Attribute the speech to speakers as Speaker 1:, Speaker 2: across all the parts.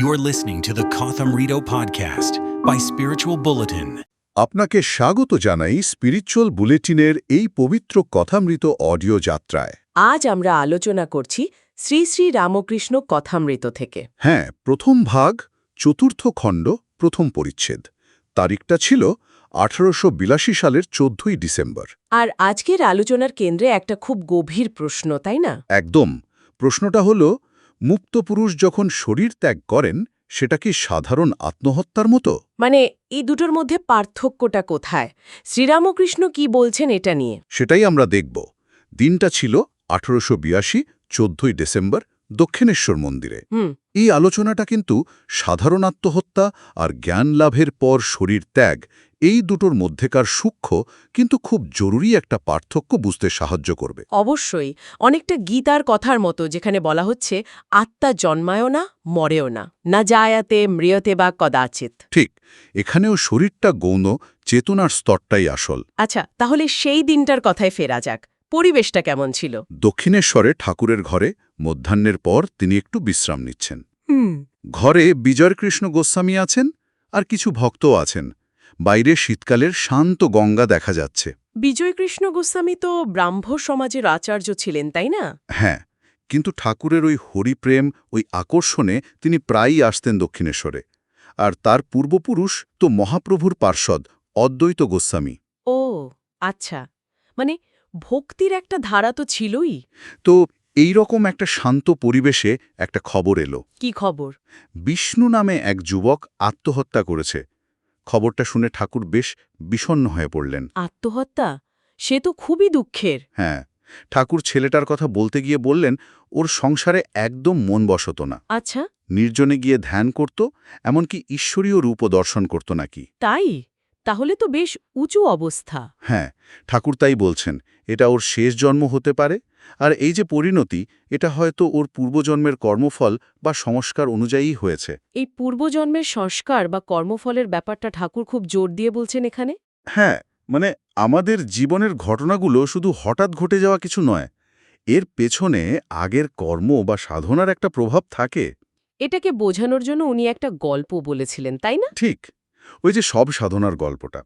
Speaker 1: You're listening to the Kotham Rito podcast by Spiritual Bulletin.
Speaker 2: আপনাকে স্বাগত জানাই spiritual বুলেটিনের এই পবিত্র কথামৃত অডিও যাত্রায়।
Speaker 3: আজ আমরা আলোচনা করছি শ্রী শ্রী রামকৃষ্ণ কথামৃত থেকে।
Speaker 2: হ্যাঁ প্রথম ভাগ চতুর্থ খণ্ড প্রথম পরিচ্ছেদ। তারিখটা ছিল আঠারোশো বিরাশি সালের চোদ্দই ডিসেম্বর।
Speaker 3: আর আজকের আলোচনার কেন্দ্রে একটা খুব গভীর প্রশ্ন তাই না?
Speaker 2: একদম। প্রশ্নটা হল মুক্ত পুরুষ যখন শরীর ত্যাগ করেন সেটা কি সাধারণ আত্মহত্যার মতো?
Speaker 3: মানে এই দুটোর মধ্যে পার্থক্যটা কোথায়? শ্রীরামকৃষ্ণ কি বলছেন এটা নিয়ে?
Speaker 2: সেটাই আমরা দেখব। দিনটা ছিল আঠারোশো বিয়াশি চোদ্দই ডিসেম্বর দক্ষিণেশ্বর মন্দিরে। এই আলোচনাটা কিন্তু সাধারণ আত্মহত্যা আর জ্ঞান লাভের পর শরীর ত্যাগ এই দুটোর মধ্যেকার সূক্ষ্ম কিন্তু খুব জরুরি একটা পার্থক্য বুঝতে সাহায্য করবে।
Speaker 3: অবশ্যই। অনেকটা গীতার কথার মতো যেখানে বলা হচ্ছে আত্মা জন্মায়ও না মরেও না। না যায়াতে মৃয়তে বা কদাচিৎ।
Speaker 2: ঠিক। এখানেও শরীরটা গৌণ চেতনার স্তরটাই আসল।
Speaker 3: আচ্ছা তাহলে সেই দিনটার কথায় ফেরা যাক। পরিবেশটা কেমন ছিল?
Speaker 2: দক্ষিণেশ্বরে ঠাকুরের ঘরে মধ্যাহ্নের পর তিনি একটু বিশ্রাম নিচ্ছেন।
Speaker 3: হুম।
Speaker 2: ঘরে বিজয়কৃষ্ণ গোস্বামী আছেন আর কিছু ভক্তও আছেন। বাইরে শীতকালের শান্ত গঙ্গা দেখা যাচ্ছে।
Speaker 3: বিজয়কৃষ্ণ গোস্বামী তো ব্রাহ্ম সমাজের আচার্য ছিলেন তাই না?
Speaker 2: হ্যাঁ কিন্তু ঠাকুরের ওই হরিপ্রেম ওই আকর্ষণে তিনি প্রায়ই আসতেন দক্ষিণেশ্বরে। আর তার পূর্বপুরুষ তো মহাপ্রভুর পার্ষদ অদ্বৈত গোস্বামী।
Speaker 3: ও আচ্ছা। মানে ভক্তির একটা ধারা তো ছিলই।
Speaker 2: তো এই রকম একটা শান্ত পরিবেশে একটা খবর এলো।
Speaker 3: কি খবর?
Speaker 2: বিষ্ণু নামে এক যুবক আত্মহত্যা করেছে। খবরটা শুনে ঠাকুর বেশ বিষণ্ণ হয়ে পড়লেন।
Speaker 3: আত্মহত্যা? সে তো খুবই দুঃখের।
Speaker 2: হ্যাঁ ঠাকুর ছেলেটার কথা বলতে গিয়ে বললেন ওর সংসারে একদম মন বসত না।
Speaker 3: আচ্ছা।
Speaker 2: নির্জনে গিয়ে ধ্যান করত এমনকি ঈশ্বরীয় রূপও দর্শন করত নাকি?
Speaker 3: তাই? তাহলে তো বেশ উঁচু অবস্থা।
Speaker 2: হ্যাঁ ঠাকুর তাই বলছেন এটা ওর শেষ জন্ম হতে পারে আর এই যে পরিণতি এটা হয়তো ওর পূর্বজন্মের কর্মফল বা সংস্কার অনুযায়ী হয়েছে।
Speaker 3: এই পূর্বজন্মের সংস্কার বা কর্মফলের ব্যাপারটা ঠাকুর খুব জোর দিয়ে বলছেন এখানে?
Speaker 2: হ্যাঁ মানে আমাদের জীবনের ঘটনাগুলো শুধু হঠাৎ ঘটে যাওয়া কিছু নয় এর পেছনে আগের কর্ম বা সাধনার একটা প্রভাব থাকে।
Speaker 3: এটাকে বোঝানোর জন্য উনি একটা গল্প বলেছিলেন তাই না?
Speaker 2: ঠিক। ওই যে সব সাধনার গল্পটা।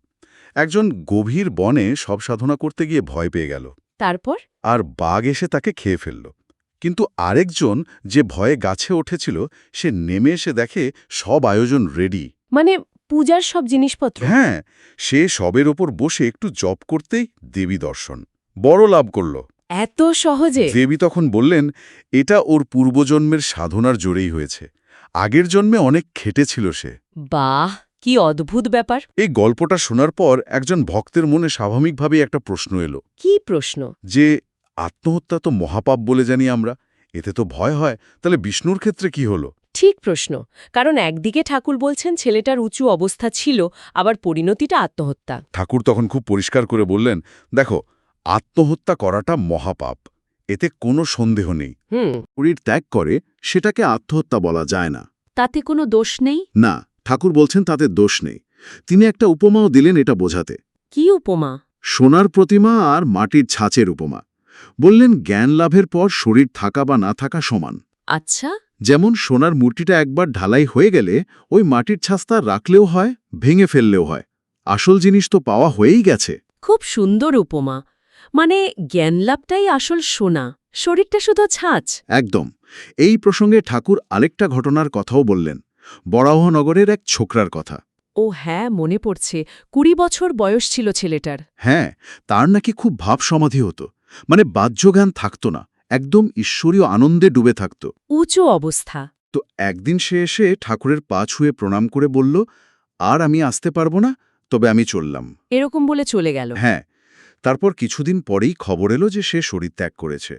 Speaker 2: একজন গভীর বনে সব সাধনা করতে গিয়ে ভয় পেয়ে গেল।
Speaker 3: তারপর?
Speaker 2: আর বাঘ এসে তাকে খেয়ে ফেলল। কিন্তু আরেকজন যে ভয়ে গাছে উঠেছিল সে নেমে এসে দেখে সব আয়োজন রেডি
Speaker 3: মানে পূজার সব জিনিসপত্র?
Speaker 2: হ্যাঁ সে সবের ওপর বসে একটু জপ করতেই দেবী দর্শন। বড় লাভ করল।
Speaker 3: এত সহজে?
Speaker 2: দেবী তখন বললেন এটা ওর পূর্বজন্মের সাধনার জোরেই হয়েছে। আগের জন্মে অনেক খেটেছিল সে।
Speaker 3: বাহ! কি অদ্ভুত ব্যাপার?
Speaker 2: এই গল্পটা শোনার পর একজন ভক্তের মনে স্বাভাবিকভাবেই একটা প্রশ্ন এলো।
Speaker 3: কি প্রশ্ন?
Speaker 2: যে আত্মহত্যা তো মহাপাপ বলে জানি আমরা এতে তো ভয় হয় তাহলে বিষ্ণুর ক্ষেত্রে কি হলো?
Speaker 3: ঠিক প্রশ্ন কারণ একদিকে ঠাকুর বলছেন ছেলেটার উঁচু অবস্থা ছিল আবার পরিণতিটা আত্মহত্যা।
Speaker 2: ঠাকুর তখন খুব পরিষ্কার করে বললেন দেখো আত্মহত্যা করাটা মহাপাপ এতে কোনো সন্দেহ নেই।
Speaker 3: হুম।
Speaker 2: শরীর ত্যাগ করে সেটাকে আত্মহত্যা বলা যায় না।
Speaker 3: তাতে কোনো দোষ নেই?
Speaker 2: না। ঠাকুর বলছেন তাতে দোষ নেই। তিনি একটা উপমাও দিলেন এটা বোঝাতে।
Speaker 3: কি উপমা?
Speaker 2: সোনার প্রতিমা আর মাটির ছাঁচের উপমা। বললেন জ্ঞান লাভের পর শরীর থাকা বা না থাকা সমান।
Speaker 3: আচ্ছা।
Speaker 2: যেমন সোনার মূর্তিটা একবার ঢালাই হয়ে গেলে ওই মাটির ছাস্তা রাখলেও হয় ভেঙে ফেললেও হয়। আসল জিনিস তো পাওয়া হয়েই গেছে।
Speaker 3: খুব সুন্দর উপমা। মানে জ্ঞানলাভটাই আসল সোনা শরীরটা শুধু ছাঁচ।
Speaker 2: একদম। এই প্রসঙ্গে ঠাকুর আরেকটা ঘটনার কথাও বললেন। বরাহনগরের এক ছোকরার কথা।
Speaker 3: ও হ্যাঁ মনে পড়ছে। কুড়ি বছর বয়স ছিল ছেলেটার।
Speaker 2: হ্যাঁ তার নাকি খুব ভাব সমাধি হতো। মানে বাহ্যজ্ঞান থাকত না একদম ঈশ্বরীয় আনন্দে ডুবে থাকত।
Speaker 3: উঁচু অবস্থা।
Speaker 2: তো একদিন সে এসে ঠাকুরের পা ছুঁয়ে প্রণাম করে বলল আর আমি আসতে পারব না তবে আমি চললাম।
Speaker 3: এরকম বলে চলে গেল।
Speaker 2: হ্যাঁ তারপর কিছুদিন পরেই খবর এলো যে সে শরীর ত্যাগ করেছে।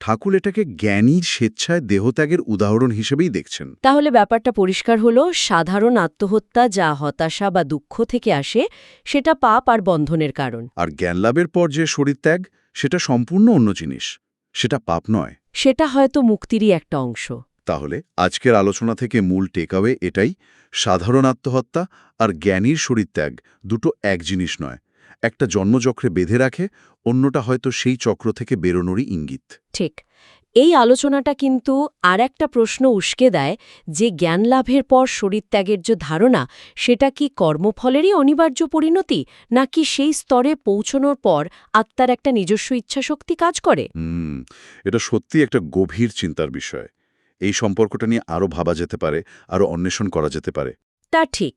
Speaker 2: ঠাকুর এটাকে জ্ঞানীর স্বেচ্ছায় দেহত্যাগের উদাহরণ হিসেবেই দেখছেন।
Speaker 3: তাহলে ব্যাপারটা পরিষ্কার হলো সাধারণ আত্মহত্যা যা হতাশা বা দুঃখ থেকে আসে সেটা পাপ আর বন্ধনের কারণ।
Speaker 2: আর জ্ঞানলাভের পর যে শরীর ত্যাগ সেটা সম্পূর্ণ অন্য জিনিস সেটা পাপ নয়।
Speaker 3: সেটা হয়তো মুক্তিরই একটা অংশ।
Speaker 2: তাহলে আজকের আলোচনা থেকে মূল টেকাওয়ে এটাই সাধারণ আত্মহত্যা আর জ্ঞানীর শরীরত্যাগ দুটো এক জিনিস নয়। একটা জন্মচক্রে বেঁধে রাখে অন্যটা হয়তো সেই চক্র থেকে বেরোনোরই ইঙ্গিত।
Speaker 3: ঠিক। এই আলোচনাটা কিন্তু আর একটা প্রশ্ন উস্কে দেয় যে জ্ঞান লাভের পর শরীরত্যাগের যে ধারণা সেটা কি কর্মফলেরই অনিবার্য পরিণতি নাকি সেই স্তরে পৌঁছনোর পর আত্মার একটা নিজস্ব ইচ্ছাশক্তি কাজ করে?
Speaker 2: এটা সত্যি একটা গভীর চিন্তার বিষয়। এই সম্পর্কটা নিয়ে আরও ভাবা যেতে পারে আরও অন্বেষণ করা যেতে পারে।
Speaker 3: তা ঠিক।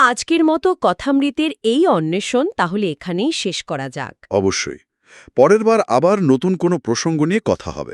Speaker 3: আজকের মতো কথামৃতের এই অন্বেষণ তাহলে এখানেই শেষ করা যাক।
Speaker 2: অবশ্যই। পরের বার আবার নতুন কোনো প্রসঙ্গ নিয়ে কথা হবে।